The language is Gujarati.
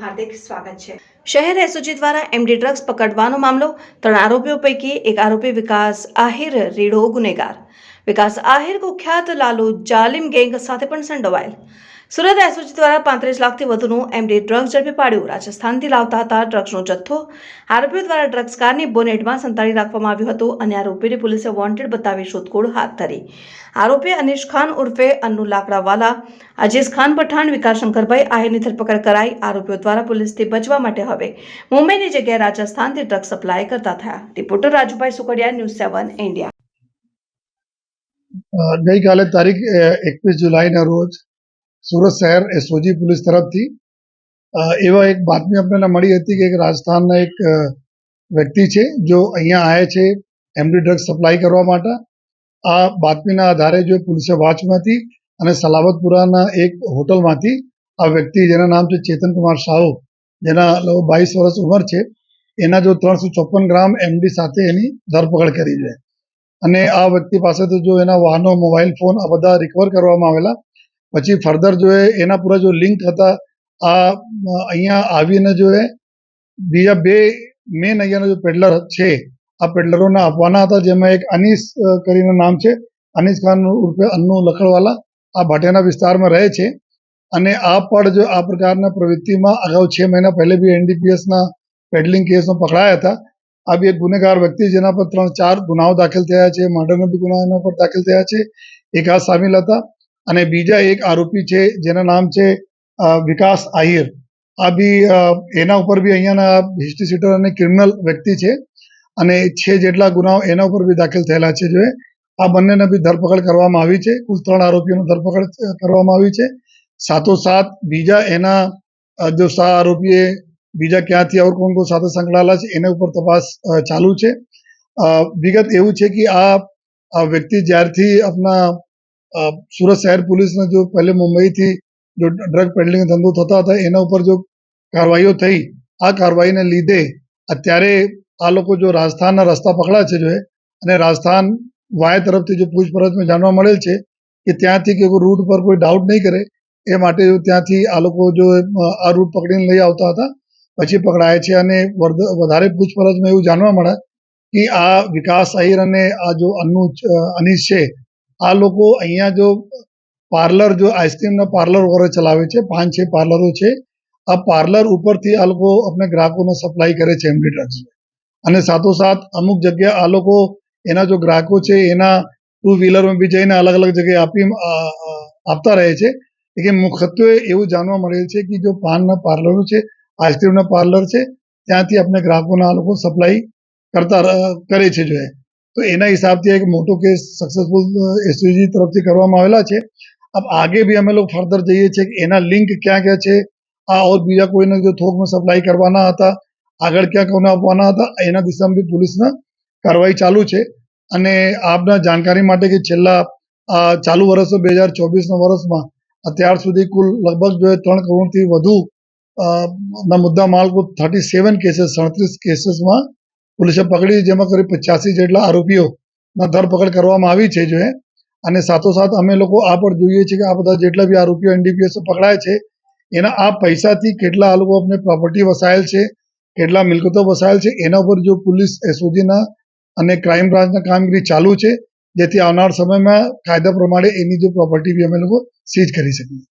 હાર્દિક સ્વાગત છે. શહેર એસઓજી દ્વારા એમડી ડ્રગ્સ પકડવાનો મામલો, ત્રણ આરોપીઓ પૈકી એક આરોપી વિકાસ આહિર, રીડો ગુનેગાર. વિકાસ આહિર કુખ્યાત લાલુ જાલિમ ગેંગ સાથે પણ સંડોવાયેલ. સુરત એસઓજી દ્વારા પાંત્રીસ લાખથી વધુનું એમડી ડ્રગ્સ ઝડપી પાડ્યું. રાજસ્થાનથી લાવતા હતા ડ્રગ્સનો જથ્થો. આરોપીઓ દ્વારા ડ્રગ્સ કારની બોનેટમાં સંતાડી રાખવામાં આવ્યું હતું અને આરોપીને પોલીસે વોન્ટેડ બતાવી શોધખોળ હાથ ધરી. આરોપી અનિશ ખાન ઉર્ફે અન્નુ લાકડાવાલા, અજીઝ ખાન પઠાણ, વિકાસશંકરભાઈ આહિરની ધરપકડ કરાઈ. આરોપીઓ દ્વારા પોલીસથી બચવા માટે હવે મુંબઈની જગ્યાએ રાજસ્થાનથી ડ્રગ્સ સપ્લાય કરતા થયા. Reporter Rajubhai Sukadiya News Seven, India. ગઈકાલે તારીખ એકવીસ જુલાઈના રોજ સુરત શહેર એસઓજી પોલીસ તરફથી. એવા એક બાતમી આપણને મળી હતી કે એક રાજસ્થાનના એક વ્યક્તિ છે, જો અહીંયા આવે છે એમડી ડ્રગ્સ સપ્લાય કરવા માટે. આ બાતમીના આધારે જો પોલીસે વાંચમાંથી અને સલાબતપુરાના એક હોટલમાંથી આ વ્યક્તિ, જેના નામ છે ચેતન કુમાર સાહુ, જેના બાવીસ વર્ષ ઉંમર છે, એના જો ત્રણસો ચોપન ગ્રામ એમડી સાથે એની ધરપકડ કરી છે. અને આ વ્યક્તિ પાસેથી જો એના વાહનો, મોબાઈલ ફોન આ બધા રિકવર કરવામાં આવેલા પછી ફર્ધર જો એ, એના પૂરા જો લિંક હતા આ, અહીંયા આવીને જો એ, બીજા બે મેન અહીંયાના જો પેડલર છે, આ પેડલરોને આપવાના હતા, જેમાં એક અનીસ કરીને નામ છે, અનીસ ખાન ઉર્ફે અન્નુ લખડવાલા, આ ભાટિયાના વિસ્તારમાં રહે છે. અને આ પણ જો આ પ્રકારના પ્રવૃત્તિમાં અગાઉ છ મહિના પહેલે બી એનડીપીએસના પેડલિંગ કેસમાં પકડાયા હતા. આ બી ગુનેગાર વ્યક્તિ, જેના પર ત્રણ ચાર ગુનાઓ દાખલ થયા છે મર્ડરના બી ગુના એના પર દાખલ થયા છે. એક આ સામેલ હતા. અને બીજા એક આરોપી છે જેના નામ છે વિકાસ આહિર. આ બી એના ઉપર બી અહીંયાના હિસ્ટ્રી સીટર અને ક્રિમિનલ વ્યક્તિ છે અને છે જેટલા ગુનાઓ એના ઉપર બી દાખલ થયેલા છે જો આ બંનેને બી ધરપકડ કરવામાં આવી છે. કુલ ત્રણ આરોપીઓની ધરપકડ કરવામાં આવી છે. સાથોસાથ બીજા એના જો સા આરોપીએ બીજા ક્યાંથી ઓર કોણ કોણ સાથે સંકળાયેલા છે એના ઉપર તપાસ ચાલુ છે. વિગત એવું છે કે આ વ્યક્તિ જ્યારથી આપણા અ, સુરત શહેર પોલીસને જો પહેલે મુંબઈથી જો ડ્રગ પેડલિંગ ધંધો થતા હતા, એના ઉપર જો કાર્યવાહીઓ થઈ, આ કાર્યવાહીને લીધે અત્યારે આ લોકો જો રાજસ્થાનના રસ્તા પકડા છે જો અને રાજસ્થાન વાય તરફથી જો પૂછપરછમાં જાણવા મળેલ છે કે ત્યાંથી કે રૂટ પર કોઈ ડાઉટ નહીં કરે, એ માટે ત્યાંથી આ લોકો જો આ રૂટ પકડીને લઈ આવતા હતા, પછી પકડાય છે અને વધારે પૂછપરછમાં એવું જાણવા મળે કે આ વિકાસ આહિર અને આ જો અનુ અનીશ છે આ લોકો અહીંયા જો પાર્લર, જો આઈસ્ક્રીમના પાર્લર વગેરે ચલાવે છે, પાંચ, છ પાર્લરો છે, આ પાર્લર ઉપરથી આ લોકો આપણે ગ્રાહકોને સપ્લાય કરે છે એમડી ડ્રગ્સ અને સાથોસાથ અમુક જગ્યા આ લોકો એના જો ગ્રાહકો છે, એના ટુ વ્હીલરમાં બી જઈને અલગ અલગ જગ્યાએ આપી આપતા રહે છે કે મુખ્યત્વે એવું જાણવા મળેલ છે કે જો પાનના પાર્લરો છે આઈસ્ક્રીમના પાર્લર છે, ત્યાંથી આપણે ગ્રાહકોના આ લોકો સપ્લાય કરતા કરે છે જો એ. તો એના હિસાબથી એક મોટો કેસ સક્સેસફુલ એસયુજી તરફથી કરવામાં આવેલા છે. અબ આગે ભી અમે લોકો ફર્ધર જઈએ છીએ કે એના લિંક ક્યાં ક્યાં છે, આ ઓર બીજા કોઈને જો થોકમાં સપ્લાય કરવાના હતા, આગળ ક્યાં કોને આપવાના હતા, એના દિશામાં બી પોલીસના કાર્યવાહી ચાલુ છે. અને આપના જાણકારી માટે કે છેલ્લા ચાલુ વર્ષ બે હજાર ચોવીસના વર્ષમાં અત્યાર સુધી કુલ લગભગ જો ત્રણ કરોડથી વધુ ના મુદ્દા માલ કુલ થર્ટી સેવન કેસીસ સડત્રીસ કેસીસમાં પોલીસે પકડી, જેમાં કરી પચાસી જેટલા આરોપીઓના ધરપકડ કરવામાં આવી છે જો એ અને સાથોસાથ અમે લોકો આ પણ જોઈએ છીએ કે આ બધા જેટલા બી આરોપીઓ એનડીપીએસ પકડાય છે, એના આ પૈસાથી કેટલા આ લોકો આપણે પ્રોપર્ટી વસાયેલ છે, કેટલા મિલકતો વસાયેલ છે, એના ઉપર જો પોલીસ એસઓજીના અને ક્રાઇમ બ્રાન્ચના કામગીરી ચાલુ છે, જેથી આવનાર સમયમાં કાયદા પ્રમાણે એની જો પ્રોપર્ટી બી અમે લોકો સીઝ કરી શકીએ.